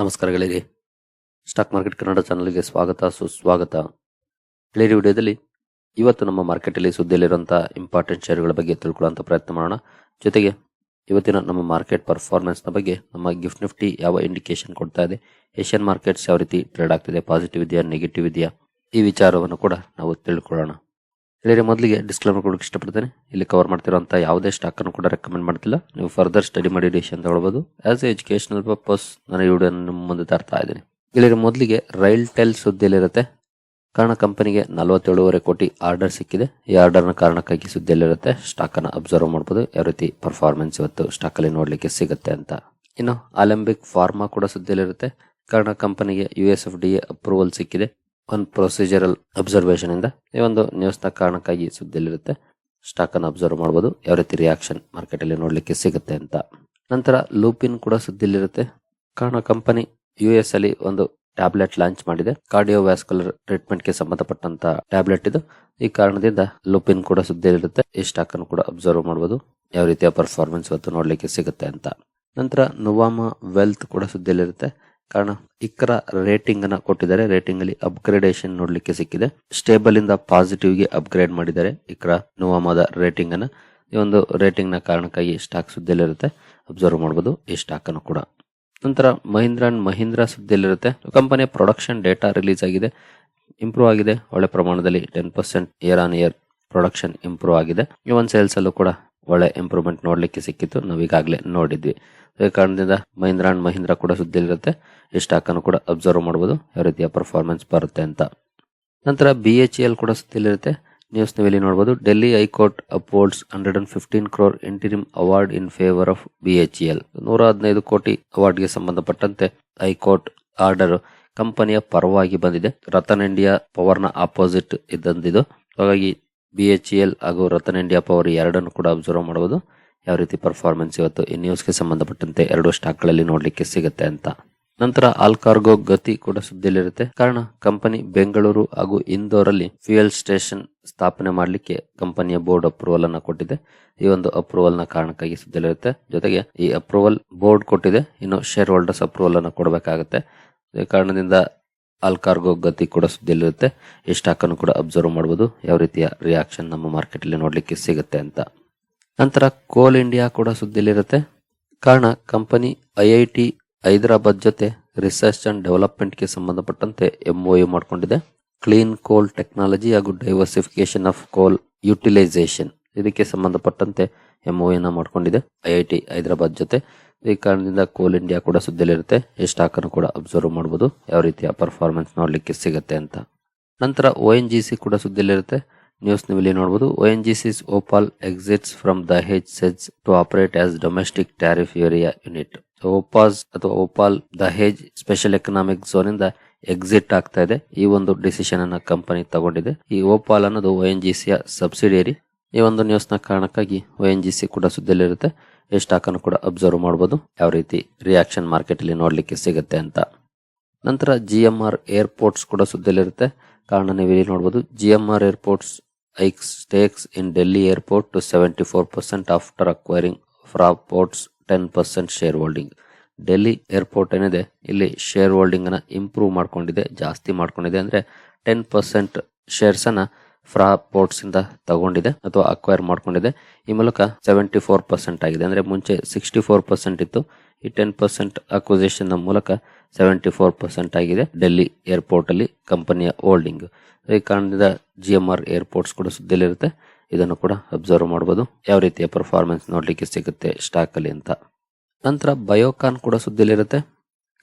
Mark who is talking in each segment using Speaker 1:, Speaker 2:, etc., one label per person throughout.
Speaker 1: ನಮಸ್ಕಾರ ಗೆಳೆಯರಿ. Stock market Kannada ಚಾನಲ್ಗೆ ಸ್ವಾಗತ, ಸುಸ್ವಾಗತ. ಗೆಳೆಯರಿ ವಿಡಿಯೋದಲ್ಲಿ ಇವತ್ತು ನಮ್ಮ ಮಾರ್ಕೆಟಲ್ಲಿ ಸುದ್ದಿಯಲ್ಲಿರುವಂಥ ಇಂಪಾರ್ಟೆಂಟ್ ಶೇರುಗಳ ಬಗ್ಗೆ ತಿಳ್ಕೊಳ್ಳೋಂಥ ಪ್ರಯತ್ನ ಮಾಡೋಣ. ಜೊತೆಗೆ ಇವತ್ತಿನ ನಮ್ಮ ಮಾರ್ಕೆಟ್ ಪರ್ಫಾರ್ಮೆನ್ಸ್ನ ಬಗ್ಗೆ ನಮ್ಮ ಗಿಫ್ಟ್ ನಿಫ್ಟಿ ಯಾವ ಇಂಡಿಕೇಶನ್ ಕೊಡ್ತಾ ಇದೆ, ಏಷ್ಯನ್ ಮಾರ್ಕೆಟ್ಸ್ ಯಾವ ರೀತಿ ಟ್ರೇಡ್ ಆಗ್ತಿದೆ ಪಾಸಿಟಿವ್ ಇದೆಯಾ ನೆಗೆಟಿವ್ ಇದೆಯಾ, ಈ ವಿಚಾರವನ್ನು ಕೂಡ ನಾವು ತಿಳ್ಕೊಳ್ಳೋಣ. ಗೆಳೆಯರಿ ಮೊದಲಿಗೆ ಡಿಸ್ಕ್ಲೇಮರ್ ಕೊಡೋಕೆ ಇಷ್ಟಪಡ್ತೇನೆ. ಇಲ್ಲಿ ಕವರ್ ಮಾಡ್ತಿರೋಂಥ ಯಾವುದೇ ಸ್ಟಾಕ್ ಅನ್ನು ಕೂಡ ರೆಕಮೆಂಡ್ ಮಾಡ್ತಿಲ್ಲ. ನೀವು ಫರ್ದರ್ ಸ್ಟಡಿ ಮಾಡಿ ಡಿಸಿಷನ್ ತಗೊಳ್ಬೋದು ಆಸ್ ಎ ಎಜುಕೇಶನಲ್ ಪರ್ಪಸ್ ನಾನು ಈ ವಿಡಿಯೋ ನಿಮ್ಮ ಮುಂದೆ ತರ್ತಾ ಇದ್ದೀನಿ. ಇಲ್ಲಿ ಮೊದಲಿಗೆ ರೈಲ್ ಟೆಲ್ ಸುದ್ದಿಯಲ್ಲಿರುತ್ತೆ. ಕಾರಣ ಕಂಪನಿಗೆ ನಲವತ್ತೇಳುವರೆ ಕೋಟಿ ಆರ್ಡರ್ ಸಿಕ್ಕಿದೆ. ಈ ಆರ್ಡರ್ನ ಕಾರಣಕ್ಕಾಗಿ ಸುದ್ದಿಯಲ್ಲಿರುತ್ತೆ. ಸ್ಟಾಕನ್ನು ಅಬ್ಸರ್ವ್ ಮಾಡ್ಬೋದು. ಯಾವ ರೀತಿ ಪರ್ಫಾರ್ಮೆನ್ಸ್ ಇವತ್ತು ಸ್ಟಾಕಲ್ಲಿ ನೋಡ್ಲಿಕ್ಕೆ ಸಿಗುತ್ತೆ ಅಂತ. ಇನ್ನು ಅಲೆಂಬಿಕ್ ಫಾರ್ಮಾ ಕೂಡ ಸುದ್ದಿಯಲ್ಲಿರುತ್ತೆ. ಕಾರಣ ಕಂಪನಿಗೆ ಯು ಎಸ್ ಎಫ್ ಡಿ ಎ ಅಪ್ರೂವಲ್ ಸಿಕ್ಕಿದೆ. ಒಂದು ಪ್ರೊಸೀಜರಲ್ ಅಬ್ಸರ್ವೇಷನ್ ಇಂದ ಈ ಒಂದು ನ್ಯೂಸ್ನ ಕಾರಣಕ್ಕಾಗಿ ಸುದ್ದಿಯಲ್ಲಿರುತ್ತೆ. ಸ್ಟಾಕ್ ಅನ್ನು ಅಬ್ಸರ್ವ್ ಮಾಡಬಹುದು ಯಾವ ರೀತಿ ರಿಯಾಕ್ಷನ್ ಮಾರ್ಕೆಟ್ ಅಲ್ಲಿ ನೋಡ್ಲಿಕ್ಕೆ ಸಿಗುತ್ತೆ ಅಂತ. ನಂತರ ಲೂಪಿನ್ ಕೂಡ ಸುದ್ದಿಯಲ್ಲಿರುತ್ತೆ. ಕಾರಣ ಕಂಪನಿ ಯು ಎಸ್ ಅಲ್ಲಿ ಒಂದು ಟ್ಯಾಬ್ಲೆಟ್ ಲಾಂಚ್ ಮಾಡಿದೆ. ಕಾರ್ಡಿಯೋ ವ್ಯಾಸ್ಕುಲರ್ ಟ್ರೀಟ್ಮೆಂಟ್ಗೆ ಸಂಬಂಧಪಟ್ಟಂತ ಟ್ಯಾಬ್ಲೆಟ್ ಇದು. ಈ ಕಾರಣದಿಂದ ಲೂಪಿನ್ ಕೂಡ ಸುದ್ದಿಯಲ್ಲಿರುತ್ತೆ. ಈ ಸ್ಟಾಕ್ ಅನ್ನು ಕೂಡ ಅಬ್ಸರ್ವ್ ಮಾಡಬಹುದು ಯಾವ ರೀತಿಯ ಪರ್ಫಾರ್ಮೆನ್ಸ್ ಇವತ್ತು ನೋಡ್ಲಿಕ್ಕೆ ಸಿಗುತ್ತೆ ಅಂತ. ನಂತರ ನುವಾಮ ವೆಲ್ತ್ ಕೂಡ ಸುದ್ದಿಯಲ್ಲಿರುತ್ತೆ. ಕಾರಣ ಇಕ್ಕರ ರೇಟಿಂಗ್ ಅನ್ನ ಕೊಟ್ಟಿದ್ದಾರೆ. ರೇಟಿಂಗ್ ಅಲ್ಲಿ ಅಪ್ಗ್ರೇಡೇಷನ್ ನೋಡ್ಲಿಕ್ಕೆ ಸಿಕ್ಕಿದೆ. ಸ್ಟೇಬಲ್ ಇಂದ ಪಾಸಿಟಿವ್ಗೆ ಅಪ್ಗ್ರೇಡ್ ಮಾಡಿದ್ದಾರೆ ಇಕ್ರ ನೋವಾಮದ ರೇಟಿಂಗ್ ಅನ್ನ. ಈ ಒಂದು ರೇಟಿಂಗ್ನ ಕಾರಣಕ್ಕಾಗಿ ಸ್ಟಾಕ್ ಸುದ್ದಿಯಲ್ಲಿರುತ್ತೆ. ಅಬ್ಸರ್ವ್ ಮಾಡಬಹುದು ಈ ಸ್ಟಾಕ್ ಅನ್ನು ಕೂಡ. ನಂತರ ಮಹೀಂದ್ರ ಅಂಡ್ ಮಹೀಂದ್ರ ಸುದ್ದಿಯಲ್ಲಿರುತ್ತೆ. ಕಂಪನಿಯ ಪ್ರೊಡಕ್ಷನ್ ಡೇಟಾ ರಿಲೀಸ್ ಆಗಿದೆ. ಇಂಪ್ರೂವ್ ಆಗಿದೆ. ಒಳ್ಳೆ ಪ್ರಮಾಣದಲ್ಲಿ ten percent year on year production improve ಆಗಿದೆ. ಈ ಒಂದು ಸೇಲ್ಸ್ ಅಲ್ಲೂ ಕೂಡ ಒಳ್ಳೆ ಇಂಪ್ರೂವ್ಮೆಂಟ್ ನೋಡ್ಲಿಕ್ಕೆ ಸಿಕ್ಕಿತ್ತು. ನಾವು ಈಗಾಗಲೇ ನೋಡಿದ್ವಿ. ಈ ಕಾರಣದಿಂದ ಮಹೀಂದ್ರ ಅಂಡ್ ಮಹೀಂದ್ರ ಕೂಡ ಸುದ್ದಿಯಲ್ಲಿರುತ್ತೆ. ಈ ಸ್ಟಾಕ್ ಅನ್ನು ಕೂಡ ಅಬ್ಸರ್ವ್ ಮಾಡಬಹುದು ಯಾವ ರೀತಿಯ ಪರ್ಫಾರ್ಮೆನ್ಸ್ ಬರುತ್ತೆ ಅಂತ. ನಂತರ ಬಿ ಎಚ್ ಎಲ್ ಕೂಡ ಸುದ್ದಿಯಲ್ಲಿರುತ್ತೆ. ನ್ಯೂಸ್ ನೀವು ಇಲ್ಲಿ ನೋಡಬಹುದು Delhi high court awards hundred and fifteen crore interim award in favour of B H L ನೂರ ಹದಿನೈದು ಕೋಟಿ ಅವಾರ್ಡ್ಗೆ ಸಂಬಂಧಪಟ್ಟಂತೆ ಹೈಕೋರ್ಟ್ ಆರ್ಡರ್ ಕಂಪನಿಯ ಪರವಾಗಿ ಬಂದಿದೆ. ರತನ್ ಇಂಡಿಯಾ ಪವರ್ನ ಆಪೋಸಿಟ್ ಇದ್ದಂದಿದು. ಹಾಗಾಗಿ ಬಿ ಎಚ್ ಎಲ್ ಹಾಗೂ ರತನ್ ಇಂಡಿಯಾ ಪವರ್ ಎರಡನ್ನು ಕೂಡ ಅಬ್ಸರ್ವ್ ಮಾಡಬಹುದು ಯಾವ ರೀತಿ ಪರ್ಫಾರ್ಮೆನ್ಸ್ ಇವತ್ತು ಈ ನ್ಯೂಸ್ಗೆ ಸಂಬಂಧಪಟ್ಟಂತೆ ಎರಡು ಸ್ಟಾಕ್ಗಳಲ್ಲಿ ನೋಡಲಿಕ್ಕೆ ಸಿಗುತ್ತೆ ಅಂತ. ನಂತರ ಆಲ್ಕಾರ್ಗೋ ಗತಿ ಕೂಡ ಸುದ್ದಿಯಲ್ಲಿರುತ್ತೆ. ಕಾರಣ ಕಂಪನಿ ಬೆಂಗಳೂರು ಹಾಗೂ ಇಂದೋರಲ್ಲಿ ಫ್ಯೂಯಲ್ ಸ್ಟೇಷನ್ ಸ್ಥಾಪನೆ ಮಾಡಲಿಕ್ಕೆ ಕಂಪನಿಯ ಬೋರ್ಡ್ ಅಪ್ರೂವಲ್ ಅನ್ನ ಕೊಟ್ಟಿದೆ. ಈ ಒಂದು ಅಪ್ರೂವಲ್ನ ಕಾರಣಕ್ಕಾಗಿ ಸುದ್ದಿಯಲ್ಲಿರುತ್ತೆ. ಜೊತೆಗೆ ಈ ಅಪ್ರೂವಲ್ ಬೋರ್ಡ್ ಕೊಟ್ಟಿದೆ. ಇನ್ನು ಶೇರ್ ಹೋಲ್ಡರ್ಸ್ ಅಪ್ರೂವಲ್ ಅನ್ನ ಕೊಡಬೇಕಾಗುತ್ತೆ. ಈ ಕಾರಣದಿಂದ ಆಲ್ಕಾರ್ಗೋ ಗತಿ ಕೂಡ ಸುದ್ದಿಯಲ್ಲಿರುತ್ತೆ. ಈ ಸ್ಟಾಕ್ ಅನ್ನು ಕೂಡ ಅಬ್ಸರ್ವ್ ಮಾಡಬಹುದು ಯಾವ ರೀತಿಯ ರಿಯಾಕ್ಷನ್ ನಮ್ಮ ಮಾರ್ಕೆಟ್ ಅಲ್ಲಿ ನೋಡ್ಲಿಕ್ಕೆ ಸಿಗುತ್ತೆ ಅಂತ. ನಂತರ ಕೋಲ್ ಇಂಡಿಯಾ ಕೂಡ ಸುದ್ದಿಯಲ್ಲಿರುತ್ತೆ. ಕಾರಣ, ಕಂಪನಿ ಐಐಟಿ ಹೈದರಾಬಾದ್ ಜೊತೆ ರಿಸರ್ಚ್ ಅಂಡ್ ಸಂಬಂಧಪಟ್ಟಂತೆ ಗೆ ಸಂಬಂಧಪಟ್ಟಂತೆ ಎಂಒಯು ಮಾಡಿಕೊಂಡಿದೆ. ಕ್ಲೀನ್ ಕೋಲ್ ಟೆಕ್ನಾಲಜಿ ಹಾಗೂ ಡೈವರ್ಸಿಫಿಕೇಶನ್ ಆಫ್ ಕೋಲ್ ಯುಟಿಲೈಸೇಷನ್ ಇದಕ್ಕೆ ಸಂಬಂಧಪಟ್ಟಂತೆ ಎಂಒಯು ಮಾಡಿಕೊಂಡಿದೆ ಐಐಟಿ ಹೈದರಾಬಾದ್ ಜೊತೆ. ಈ ಕಾರಣದಿಂದ ಕೋಲ್ ಇಂಡಿಯಾ ಕೂಡ ಸುದ್ದಿಯಲ್ಲಿರುತ್ತೆ. ಈ ಸ್ಟಾಕ್ ಅನ್ನು ಕೂಡ ಅಬ್ಸರ್ವ್ ಮಾಡಬಹುದು ಯಾವ ರೀತಿಯ ಪರ್ಫಾರ್ಮೆನ್ಸ್ ನೋಡಲಿಕ್ಕೆ ಸಿಗುತ್ತೆ ಅಂತ. ನಂತರ ಒ ಎನ್ ಜಿ ಸಿ ಕೂಡ ಸುದ್ದಿಯಲ್ಲಿರುತ್ತೆ. ನ್ಯೂಸ್ ನೀವು ಇಲ್ಲಿ ನೋಡಬಹುದು O N G C's OPaL exits from Dahej SEZ to operate as domestic tariff area unit OPaL's ಅಥವಾ OPaL Dahej special economic zone ಇಂದ ಎಕ್ಸಿಟ್ ಆಗ್ತಾ ಇದೆ. ಈ ಒಂದು ಡಿಸಿಷನ್ ಅನ್ನ ಕಂಪನಿ ತಗೊಂಡಿದೆ. ಈ ಓಪಾಲ್ ಅನ್ನೋದು ಒ ಎನ್ ಜಿ ಸಿಯ ಸಬ್ಸಿಡಿಯರಿ ಈ ಒಂದು ನ್ಯೂಸ್ನ ಕಾರಣಕ್ಕಾಗಿ ಒ ಎನ್ ಜಿ ಸಿ ಕೂಡ ಸುದ್ದಿಯಲ್ಲಿರುತ್ತೆ. ಈ ಸ್ಟಾಕ್ ಅನ್ನು ಕೂಡ ಅಬ್ಸರ್ವ್ ಮಾಡಬಹುದು ಯಾವ ರೀತಿ ರಿಯಾಕ್ಷನ್ ಮಾರ್ಕೆಟ್ ಅಲ್ಲಿ ನೋಡ್ಲಿಕ್ಕೆ ಸಿಗುತ್ತೆ ಅಂತ. ನಂತರ ಜಿ ಎಂ ಆರ್ ಏರ್ಪೋರ್ಟ್ಸ್ ಕೂಡ ಸುದ್ದಿಯಲ್ಲಿರುತ್ತೆ. ಕಾರಣ ನೀವು ಇಲ್ಲಿ ನೋಡಬಹುದು G M R airports airport to seventy four percent after acquiring Fraport's ten percent share holding Delhi airport ಏನಿದೆ, ಇಲ್ಲಿ ಶೇರ್ ಹೋಲ್ಡಿಂಗ್ ಅನ್ನ ಇಂಪ್ರೂವ್ ಮಾಡ್ಕೊಂಡಿದೆ, ಜಾಸ್ತಿ ಮಾಡ್ಕೊಂಡಿದೆ ಅಂದ್ರೆ ಟೆನ್ ಪರ್ಸೆಂಟ್ ಶೇರ್ಸ್ ಅನ್ನ ಫ್ರಾ ಪೋರ್ಟ್ಸ್ ಇಂದ ತಗೊಂಡಿದೆ ಅಥವಾ ಅಕ್ವೈರ್ ಮಾಡ್ಕೊಂಡಿದೆ. ಈ ಮೂಲಕ ಸೆವೆಂಟಿ ಫೋರ್ ಪರ್ಸೆಂಟ್ ಆಗಿದೆ. ಅಂದ್ರೆ ಮುಂಚೆ ಸಿಕ್ಸ್ಟಿ ಫೋರ್ ಪರ್ಸೆಂಟ್ ಇತ್ತು, ಈ ಟೆನ್ ಪರ್ಸೆಂಟ್ ಅಕ್ವಿಸಿಷನ್ ಮೂಲಕ ಸೆವೆಂಟಿ ಫೋರ್ ಪರ್ಸೆಂಟ್ ಆಗಿದೆ ಡೆಲ್ಲಿ ಏರ್ಪೋರ್ಟ್ ಅಲ್ಲಿ ಕಂಪನಿಯ ಹೋಲ್ಡಿಂಗ್ ಈ ಕಾರಣದಿಂದ ಜಿ ಎಂ ಆರ್ ಏರ್ಪೋರ್ಟ್ಸ್ ಕೂಡ ಸುದ್ದಿಯಲ್ಲಿರುತ್ತೆ. ಇದನ್ನು ಕೂಡ ಅಬ್ಸರ್ವ್ ಮಾಡಬಹುದು ಯಾವ ರೀತಿಯ ಪರ್ಫಾರ್ಮೆನ್ಸ್ ನೋಡಲಿಕ್ಕೆ ಸಿಗುತ್ತೆ ಸ್ಟಾಕ್ ಅಲ್ಲಿ ಅಂತ. ನಂತರ ಬಯೋಕಾನ್ ಕೂಡ ಸುದ್ದಿಯಲ್ಲಿರುತ್ತೆ.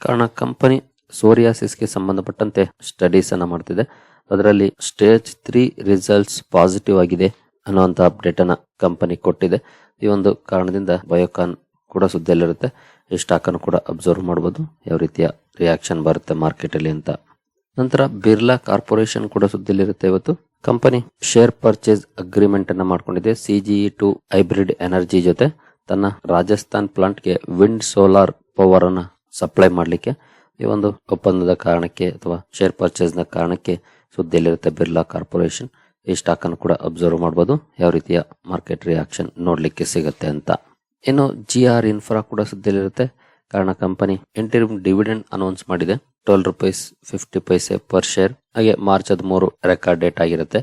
Speaker 1: ಕಾರಣ ಕಂಪನಿ ಸೋರಿಯಾಸಿಸ್ಗೆ ಸಂಬಂಧಪಟ್ಟಂತೆ ಸ್ಟಡೀಸ್ ಅನ್ನ ಮಾಡ್ತಿದೆ. ಅದರಲ್ಲಿ ಸ್ಟೇಜ್ ತ್ರೀ ರಿಸಲ್ಟ್ಸ್ ಪಾಸಿಟಿವ್ ಆಗಿದೆ ಅನ್ನುವಂತ ಅಪ್ಡೇಟ್ ಅನ್ನ ಕಂಪನಿ ಕೊಟ್ಟಿದೆ. ಈ ಒಂದು ಕಾರಣದಿಂದ ಬಯೋಕಾನ್ ಕೂಡ ಸುದ್ದಿಯಲ್ಲಿರುತ್ತೆ. ಈ ಸ್ಟಾಕ್ ಅನ್ನು ಕೂಡ ಅಬ್ಸರ್ವ್ ಮಾಡಬಹುದು ಯಾವ ರೀತಿಯ ರಿಯಾಕ್ಷನ್ ಬರುತ್ತೆ ಮಾರ್ಕೆಟ್ ಅಲ್ಲಿ ಅಂತ. ನಂತರ ಬಿರ್ಲಾ ಕಾರ್ಪೊರೇಷನ್ ಕೂಡ ಸುದ್ದಿಯಲ್ಲಿರುತ್ತೆ ಇವತ್ತು. ಕಂಪನಿ ಶೇರ್ ಪರ್ಚೇಸ್ ಅಗ್ರಿಮೆಂಟ್ ಅನ್ನ ಮಾಡ್ಕೊಂಡಿದೆ. ಸಿಜಿಇ ಟು ಹೈಬ್ರಿಡ್ ಎನರ್ಜಿ ಜೊತೆ ತನ್ನ ರಾಜಸ್ಥಾನ್ ಪ್ಲಾಂಟ್ಗೆ ವಿಂಡ್ ಸೋಲಾರ್ ಪವರ್ ಅನ್ನ ಸಪ್ಲೈ ಮಾಡಲಿಕ್ಕೆ ಈ ಒಂದು ಒಪ್ಪಂದದ ಕಾರಣಕ್ಕೆ ಅಥವಾ ಶೇರ್ ಪರ್ಚೇಸ್ನ ಕಾರಣಕ್ಕೆ ಸುದ್ದಿಯಲ್ಲಿರುತ್ತೆ ಬಿರ್ಲಾ ಕಾರ್ಪೊರೇಷನ್. ಈ ಸ್ಟಾಕ್ ಅನ್ನು ಕೂಡ ಅಬ್ಸರ್ವ್ ಮಾಡಬಹುದು ಯಾವ ರೀತಿಯ ಮಾರ್ಕೆಟ್ ರಿಯಾಕ್ಷನ್ ನೋಡ್ಲಿಕ್ಕೆ ಸಿಗುತ್ತೆ ಅಂತ. ಇನ್ನು ಜಿ ಆರ್ ಇನ್ಫ್ರಾ ಕೂಡ ಸುದ್ದಿಯಲ್ಲಿರುತ್ತೆ. ಕಾರಣ ಕಂಪನಿ ಇಂಟರ್ವ್ಯೂ ಡಿವಿಡೆಂಡ್ ಅನೌನ್ಸ್ ಮಾಡಿದೆ. Twelve rupees, fifty paise per share. ಹಾಗೆ ಮಾರ್ಚ್ ಹದಿಮೂರು ರೆಕಾರ್ಡ್ ಡೇಟ್ ಆಗಿರುತ್ತೆ.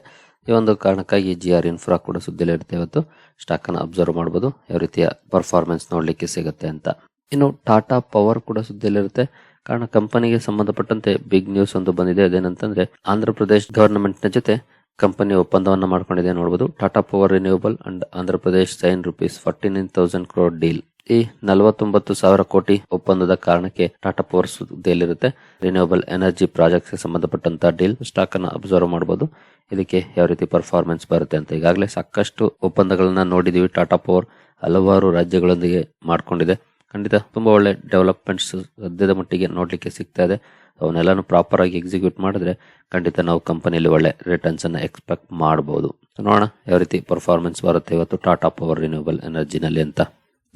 Speaker 1: ಈ ಒಂದು ಕಾರಣಕ್ಕಾಗಿ ಜಿ ಆರ್ ಇನ್ಫ್ರಾ ಕೂಡ ಸುದ್ದಿಲಿ ಇರುತ್ತೆ ಇವತ್ತು. ಸ್ಟಾಕ್ ಅನ್ನು ಅಬ್ಸರ್ವ್ ಮಾಡಬಹುದು ಯಾವ ರೀತಿಯ ಪರ್ಫಾರ್ಮೆನ್ಸ್ ನೋಡ್ಲಿಕ್ಕೆ ಸಿಗುತ್ತೆ ಅಂತ. ಇನ್ನು ಟಾಟಾ ಪವರ್ ಕೂಡ ಸುದ್ದಿಯಲ್ಲಿರುತ್ತೆ ಕಾರಣ ಕಂಪನಿಗೆ ಸಂಬಂಧಪಟ್ಟಂತೆ ಬಿಗ್ ನ್ಯೂಸ್ ಒಂದು ಬಂದಿದೆ. ಅದೇನಂತಂದ್ರೆ ಆಂಧ್ರ ಪ್ರದೇಶ್ ಗವರ್ನಮೆಂಟ್ನ ಜೊತೆ ಕಂಪನಿ ಒಪ್ಪಂದವನ್ನು ಮಾಡ್ಕೊಂಡಿದೆ. ನೋಡಬಹುದು Tata power renewable and Andhra Pradesh sign rupees forty nine thousand crore deal ಈ ನಲವತ್ತೊಂಬತ್ತು ಸಾವಿರ ಕೋಟಿ ಒಪ್ಪಂದದ ಕಾರಣಕ್ಕೆ ಟಾಟಾ ಪವರ್ ಸುದ್ದಿಯಲ್ಲಿರುತ್ತೆ ರಿನ್ಯೂವಬಲ್ ಎನರ್ಜಿ ಪ್ರಾಜೆಕ್ಟ್ಸ್ಗೆ ಸಂಬಂಧಪಟ್ಟಂತ ಡೀಲ್ ಸ್ಟಾಕ್ ಅನ್ನು ಅಬ್ಸರ್ವ್ ಮಾಡಬಹುದು ಇದಕ್ಕೆ ಯಾವ ರೀತಿ ಪರ್ಫಾರ್ಮೆನ್ಸ್ ಬರುತ್ತೆ ಅಂತ ಈಗಾಗಲೇ ಸಾಕಷ್ಟು ಒಪ್ಪಂದಗಳನ್ನ ನೋಡಿದೀವಿ. ಟಾಟಾ ಪವರ್ ಹಲವಾರು ರಾಜ್ಯಗಳೊಂದಿಗೆ ಮಾಡಿಕೊಂಡಿದೆ. ಖಂಡಿತ ತುಂಬಾ ಒಳ್ಳೆ ಡೆವಲಪ್ಮೆಂಟ್ಸ್ ಸದ್ಯದ ಮಟ್ಟಿಗೆ ನೋಡ್ಲಿಕ್ಕೆ ಸಿಗ್ತಾ ಇದೆ. ಅವನ್ನೆಲ್ಲಾನು ಪ್ರಾಪರ್ ಆಗಿ ಎಕ್ಸಿಕ್ಯೂಟ್ ಮಾಡಿದ್ರೆ ಖಂಡಿತ ನಾವು ಕಂಪನಿಯಲ್ಲಿ ಒಳ್ಳೆ ರಿಟರ್ನ್ಸ್ ಅನ್ನ ಎಕ್ಸ್ಪೆಕ್ಟ್ ಮಾಡಬಹುದು ನೋಡೋಣ ಯಾವ ರೀತಿ ಪರ್ಫಾರ್ಮೆನ್ಸ್ ಬರುತ್ತೆ ಇವತ್ತು ಟಾಟಾ ಪವರ್ ರಿನ್ಯೂಬಲ್ ಎನರ್ಜಿನಲ್ಲಿ ಅಂತ.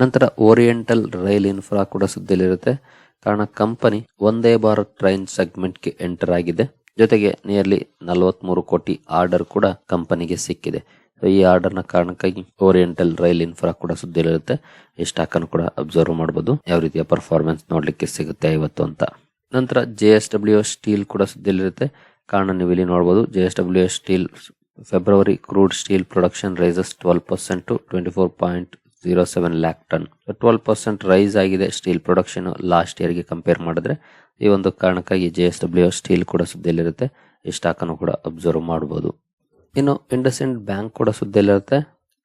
Speaker 1: ನಂತರ ಓರಿಯೆಂಟಲ್ ರೈಲ್ ಇನ್ಫ್ರಾ ಕೂಡ ಸುದ್ದಿಯಲ್ಲಿರುತ್ತೆ. ಕಾರಣ ಕಂಪನಿ ಒಂದೇ ಭಾರತ್ ಟ್ರೈನ್ ಸೆಗ್ಮೆಂಟ್ಗೆ ಎಂಟರ್ ಆಗಿದೆ. ಜೊತೆಗೆ ನಿಯರ್ಲಿ ನಲವತ್ಮೂರು ಕೋಟಿ ಆರ್ಡರ್ ಕೂಡ ಕಂಪನಿಗೆ ಸಿಕ್ಕಿದೆ. ಈ ಆರ್ಡರ್ನ ಕಾರಣಕ್ಕಾಗಿ ಓರಿಯೆಂಟಲ್ ರೈಲ್ ಇನ್ಫ್ರಾ ಕೂಡ ಸುದ್ದಿಯಲ್ಲಿರುತ್ತೆ. ಈ ಸ್ಟಾಕ್ ಅನ್ನು ಕೂಡ ಅಬ್ಸರ್ವ್ ಮಾಡಬಹುದು ಯಾವ ರೀತಿಯ ಪರ್ಫಾರ್ಮೆನ್ಸ್ ನೋಡ್ಲಿಕ್ಕೆ ಸಿಗುತ್ತೆ ಇವತ್ತು ಅಂತ. ನಂತರ ಜೆ ಎಸ್ ಡಬ್ಲ್ಯೂ ಸ್ಟೀಲ್ ಕೂಡ ಸುದ್ದಿಯಲ್ಲಿರುತ್ತೆ. ಕಾರಣ ನೀವು ಇಲ್ಲಿ ನೋಡಬಹುದು J S W steel February crude steel production rises twelve percent to twenty four point zero seven lakh tonne twelve percent rise ಆಗಿದೆ. ಸ್ಟೀಲ್ ಪ್ರೊಡಕ್ಷನ್ ಲಾಸ್ಟ್ ಇಯರ್ಗೆ ಕಂಪೇರ್ ಮಾಡಿದ್ರೆ ಈ ಒಂದು ಕಾರಣಕ್ಕಾಗಿ ಜೆ ಎಸ್ ಡಬ್ಲ್ಯೂ ಸ್ಟೀಲ್ ಕೂಡ ಸುದ್ದಿಯಲ್ಲಿರುತ್ತೆ. ಈ ಸ್ಟಾಕನ್ನು ಕೂಡ ಅಬ್ಸರ್ವ್ ಮಾಡಬಹುದು ಇನ್ನು ಇಂಡಸ್ಇಂಡ್ ಬ್ಯಾಂಕ್ ಕೂಡ ಸುದ್ದಿಯಲ್ಲಿರುತ್ತೆ.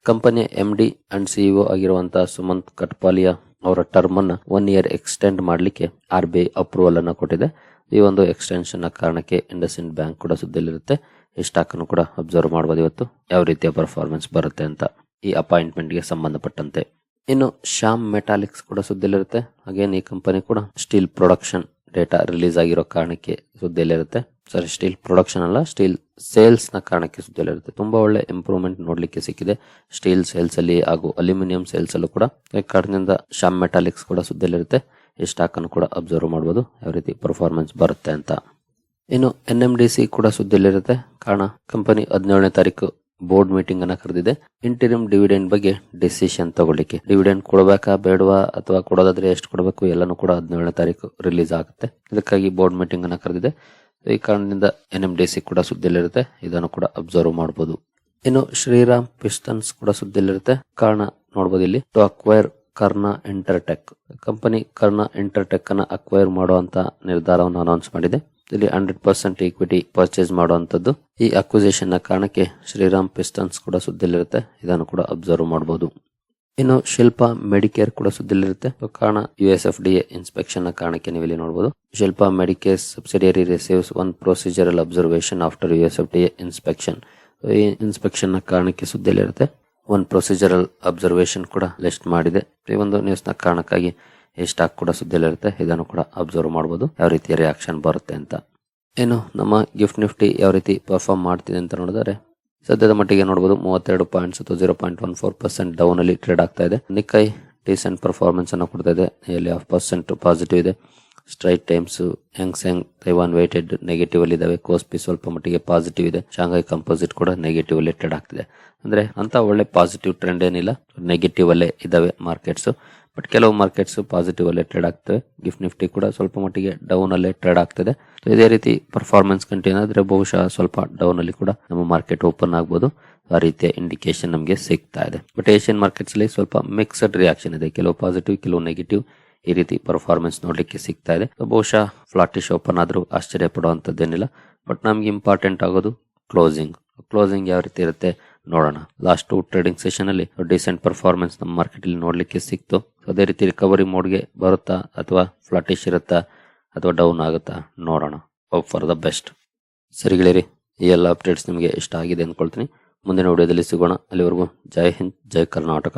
Speaker 1: ಕಂಪನಿಯ ಎಂ ಡಿ ಅಂಡ್ ಸಿಇಒ ಆಗಿರುವಂತಹ ಸುಮಂತ್ ಕಟ್ಪಾಲಿಯಾ ಅವರ ಟರ್ಮ್ ಅನ್ನ ಒನ್ ಇಯರ್ ಎಕ್ಸ್ಟೆಂಡ್ ಮಾಡಲಿಕ್ಕೆ ಆರ್ ಬಿ ಐ ಅಪ್ರೂವಲ್ ಅನ್ನು ಕೊಟ್ಟಿದೆ. ಈ ಒಂದು ಎಕ್ಸ್ಟೆನ್ಷನ್ ಕಾರಣಕ್ಕೆ ಇಂಡಸ್ಇಂಡ್ ಬ್ಯಾಂಕ್ ಕೂಡ ಸುದ್ದಿಯಲ್ಲಿರುತ್ತೆ. ಈ ಸ್ಟಾಕ್ ಅನ್ನು ಕೂಡ ಅಬ್ಸರ್ವ್ ಮಾಡಬಹುದು ಇವತ್ತು. ಯಾವ ರೀತಿಯ ಪರ್ಫಾರ್ಮೆನ್ಸ್ ಬರುತ್ತೆ ಅಂತ. ಈ ಅಪಾಯಿಂಟ್ಮೆಂಟ್ಗೆ ಸಂಬಂಧಪಟ್ಟಂತೆ. ಇನ್ನು ಶ್ಯಾಮ್ ಮೆಟಾಲಿಕ್ಸ್ ಕೂಡ ಸುದ್ದಿಯಲ್ಲಿರುತ್ತೆ. ಹಾಗೇನು ಈ ಕಂಪನಿ ಕೂಡ ಸ್ಟೀಲ್ ಪ್ರೊಡಕ್ಷನ್ ಡೇಟಾ ರಿಲೀಸ್ ಆಗಿರೋ ಕಾರಣಕ್ಕೆ ಸುದ್ದಿಯಲ್ಲಿರುತ್ತೆ. ಸಾರಿ ಸ್ಟೀಲ್ ಪ್ರೊಡಕ್ಷನ್ ಅಲ್ಲ, ಸ್ಟೀಲ್ ಸೇಲ್ಸ್ನ ಕಾರಣಕ್ಕೆ ಸುದ್ದಿಯಲ್ಲಿರುತ್ತೆ. ತುಂಬಾ ಒಳ್ಳೆ ಇಂಪ್ರೂವ್ಮೆಂಟ್ ನೋಡ್ಲಿಕ್ಕೆ ಸಿಕ್ಕಿದೆ. ಸ್ಟೀಲ್ ಸೇಲ್ಸ್ ಅಲ್ಲಿ ಹಾಗೂ ಅಲ್ಯೂಮಿನಿಯಂ ಸೇಲ್ಸ್ ಅಲ್ಲೂ ಕೂಡ ಕಾರಣದಿಂದ ಶ್ಯಾಮ್ ಮೆಟಾಲಿಕ್ಸ್ ಕೂಡ ಸುದ್ದಿಯಲ್ಲಿರುತ್ತೆ. ಈ ಸ್ಟಾಕ್ ಅನ್ನು ಕೂಡ ಅಬ್ಸರ್ವ್ ಮಾಡಬಹುದು ಯಾವ ರೀತಿ ಪರ್ಫಾರ್ಮೆನ್ಸ್ ಬರುತ್ತೆ ಅಂತ. ಇನ್ನು ಎನ್ ಎಂ ಡಿ ಸಿ ಕೂಡ ಸುದ್ದಿಯಲ್ಲಿರುತ್ತೆ. ಕಾರಣ, ಕಂಪನಿ ಹದಿನೇಳನೇ ತಾರೀಕು ಬೋರ್ಡ್ ಮೀಟಿಂಗ್ ಅನ್ನ ಕರೆದಿದೆ. ಇಂಟೀರಿಯಂ ಡಿವಿಡೆಂಡ್ ಬಗ್ಗೆ ಡಿಸಿಷನ್ ತಗೊಳ್ಳಿಕ್ಕೆ. ಡಿವಿಡೆಂಡ್ ಕೊಡಬೇಕಾ, ಬೇಡವಾ, ಅಥವಾ ಕೊಡೋದಾದ್ರೆ ಎಷ್ಟು ಕೊಡಬೇಕು, ಎಲ್ಲಾನು ಕೂಡ ಹದಿನೇಳನೇ ತಾರೀಕು ರಿಲೀಸ್ ಆಗುತ್ತೆ. ಇದಕ್ಕಾಗಿ ಬೋರ್ಡ್ ಮೀಟಿಂಗ್ ಅನ್ನ ಕರೆದಿದೆ. ಈ ಕಾರಣದಿಂದ ಎನ್ ಎಂ ಡಿ ಕೂಡ ಸುದ್ದಿಯಲ್ಲಿರುತ್ತೆ. ಇದನ್ನು ಕೂಡ ಅಬ್ಸರ್ವ್ ಮಾಡಬಹುದು ಇನ್ನು ಶ್ರೀರಾಮ್ ಪಿಸ್ಟನ್ಸ್ ಕೂಡ ಸುದ್ದಿಯಲ್ಲಿರುತ್ತೆ. ಕಾರಣ ನೋಡಬಹುದು ಇಲ್ಲಿ. To acquire Karna Intertech company Karna Intertech ಅನ್ನ ಅಕ್ವೈರ್ ಮಾಡುವಂತ ನಿರ್ಧಾರವನ್ನು ಅನೌನ್ಸ್ ಮಾಡಿದೆ. ಇಲ್ಲಿ ಹಂಡ್ರೆಡ್ ಪರ್ಸೆಂಟ್ ಈಕ್ವಿಟಿ ಪರ್ಚೇಸ್ ಮಾಡುವಂತದ್ದು ಈ ಅಕ್ವಿಸೇಷನ್ನ ಕಾರಣಕ್ಕೆ ಶ್ರೀರಾಮ್ ಪಿಸ್ಟನ್ಸ್ ಕೂಡ ಸುದ್ದಿಲಿರುತ್ತೆ ಇದನ್ನು ಕೂಡ ಅಬ್ಸರ್ವ್ ಮಾಡಬಹುದು ಇನ್ನು ಶಿಲ್ಪ ಮೆಡಿಕೇರ್ ಕೂಡ ಸುದ್ದಿಲಿರುತ್ತೆ ಕಾರಣ ಯು ಎಸ್ ಎಫ್ ಡಿ ಇನ್ಸ್ಪೆಕ್ಷನ್ನ ಕಾರಣಕ್ಕೆ ನೀವು ಇಲ್ಲಿ ನೋಡಬಹುದು Shilpa Medicare subsidiary receives one procedural observation after U S F D inspection ಈ ಇನ್ಸ್ಪೆಕ್ಷನ್ನ ಕಾರಣಕ್ಕೆ ಸುದ್ದಿಯಲ್ಲಿರುತ್ತೆ. ಒನ್ ಪ್ರೊಸೀಜರಲ್ ಅಬ್ಸರ್ವೇಷನ್ ಕೂಡ ಲಿಸ್ಟ್ ಮಾಡಿದೆ. ಈ ಒಂದು ನ್ಯೂಸ್ನ ಕಾರಣಕ್ಕಾಗಿ ಈ ಸ್ಟಾಕ್ ಕೂಡ ಸುದ್ದಿಯಲ್ಲಿರುತ್ತೆ. ಇದನ್ನು ಕೂಡ ಅಬ್ಸರ್ವ್ ಮಾಡಬಹುದು ಯಾವ ರೀತಿಯ ರಿಯಾಕ್ಷನ್ ಬರುತ್ತೆ ಅಂತ. ಏನು ನಮ್ಮ ಗಿಫ್ಟ್ ನಿಫ್ಟಿ ಯಾವ ರೀತಿ ಪರ್ಫಾರ್ಮ್ ಮಾಡ್ತಿದೆ ಅಂತ ನೋಡಿದರೆ ಸದ್ಯದ ಮಟ್ಟಿಗೆ ನೋಡಬಹುದು ಮೂವತ್ತೆರಡು ಪಾಯಿಂಟ್ಸ್ ಅಥವಾ zero point one four percent down ಅಲ್ಲಿ ಟ್ರೇಡ್ ಆಗ್ತಾ ಇದೆ. ನಿಕ್ಕೈ ಡೀಸೆಂಟ್ ಪರ್ಫಾರ್ಮೆನ್ಸ್ ಅನ್ನು ಕೊಡ್ತಾ ಇದೆ. ಎಲ್ಲಿ ಹಾಫ್ ಪರ್ಸೆಂಟ್ ಪಾಸಿಟಿವ್ ಇದೆ. Straits Times Seng Taiwan weighted negative ಅಲ್ಲಿ ಇದಾವೆ ಕೋಸ್ಪಿ ಸ್ವಲ್ಪ ಮಟ್ಟಿಗೆ ಪಾಸಿಟಿವ್ ಇದೆ. ಶಾಂಘೈ ಕಂಪೋಸಿಟ್ ಕೂಡ ನೆಗೆಟಿವ್ ಅಲ್ಲಿ ಟ್ರೇಡ್ ಆಗ್ತಿದೆ. ಅಂದ್ರೆ ಅಂತ ಒಳ್ಳೆ ಪಾಸಿಟಿವ್ ಟ್ರೆಂಡ್ ಏನಿಲ್ಲ. ನೆಗೆಟಿವ್ ಅಲ್ಲೇ ಇದಾವೆ ಮಾರ್ಕೆಟ್ಸ್ ಬಟ್ ಕೆಲವು ಮಾರ್ಕೆಟ್ಸ್ ಪಾಸಿಟಿವ್ ಅಲ್ಲೇ ಟ್ರೇಡ್ ಆಗ್ತವೆ. ಗಿಫ್ಟ್ ನಿಫ್ಟಿ ಕೂಡ ಸ್ವಲ್ಪ ಮಟ್ಟಿಗೆ ಡೌನ್ ಅಲ್ಲೇ ಟ್ರೇಡ್ ಆಗ್ತದೆ. ಇದೇ ರೀತಿ ಪರ್ಫಾರ್ಮೆನ್ಸ್ ಕಂಟಿನ್ಯೂ ಆದ್ರೆ ಬಹುಶಃ ಸ್ವಲ್ಪ ಡೌನ್ ಅಲ್ಲಿ ಕೂಡ ನಮ್ಮ ಮಾರ್ಕೆಟ್ ಓಪನ್ ಆಗ್ಬೋದು. ಆ ರೀತಿಯ ಇಂಡಿಕೇಶನ್ ನಮಗೆ ಸಿಗ್ತಾ ಇದೆ. ಬಟ್ ಏಷ್ಯನ್ ಮಾರ್ಕೆಟ್ಸ್ ಅಲ್ಲಿ ಸ್ವಲ್ಪ ಮಿಕ್ಸ್ಡ್ ರಿಯಾಕ್ಷನ್ ಇದೆ. ಕೆಲವು ಪಾಸಿಟಿವ್ ಕೆಲವು ನೆಗೆಟಿವ್ ಈ ರೀತಿ ಪರ್ಫಾರ್ಮೆನ್ಸ್ ನೋಡ್ಲಿಕ್ಕೆ ಸಿಗ್ತಾ ಇದೆ. ಬಹುಶಃ ಫ್ಲಾಟಿಶ್ ಓಪನ್ ಆದ್ರೂ ಆಶ್ಚರ್ಯ ಪಡುವಂತದ್ದೇನಿಲ್ಲ ಬಟ್ ನಮ್ಗೆ ಇಂಪಾರ್ಟೆಂಟ್ ಆಗೋದು ಕ್ಲೋಸಿಂಗ್ ಕ್ಲೋಸಿಂಗ್ ಯಾವ ರೀತಿ ಇರುತ್ತೆ ನೋಡೋಣ. ಲಾಸ್ಟ್ ಟು ಟ್ರೇಡಿಂಗ್ ಸೆಷನ್ ಅಲ್ಲಿ ಡಿಸೆಂಟ್ ಪರ್ಫಾರ್ಮೆನ್ಸ್ ನಮ್ಮ ಮಾರ್ಕೆಟ್ ಅಲ್ಲಿ ನೋಡ್ಲಿಕ್ಕೆ ಸಿಕ್ತು. ಅದೇ ರೀತಿ ರಿಕವರಿ ಮೋಡ್ಗೆ ಬರುತ್ತಾ ಅಥವಾ ಫ್ಲಾಟಿಶ್ ಇರುತ್ತಾ ಅಥವಾ ಡೌನ್ ಆಗುತ್ತಾ ನೋಡೋಣ. ಫಾರ್ ದ ಬೆಸ್ಟ್ ಸರಿ ಗೆಳೆಯರಿ, ಈ ಎಲ್ಲ ಅಪ್ಡೇಟ್ಸ್ ನಿಮಗೆ ಇಷ್ಟ ಆಗಿದೆ ಅಂದ್ಕೊಳ್ತೀನಿ. ಮುಂದಿನ ವಿಡಿಯೋದಲ್ಲಿ ಸಿಗೋಣ. ಅಲ್ಲಿವರೆಗೂ ಜೈ ಹಿಂದ್, ಜೈ ಕರ್ನಾಟಕ.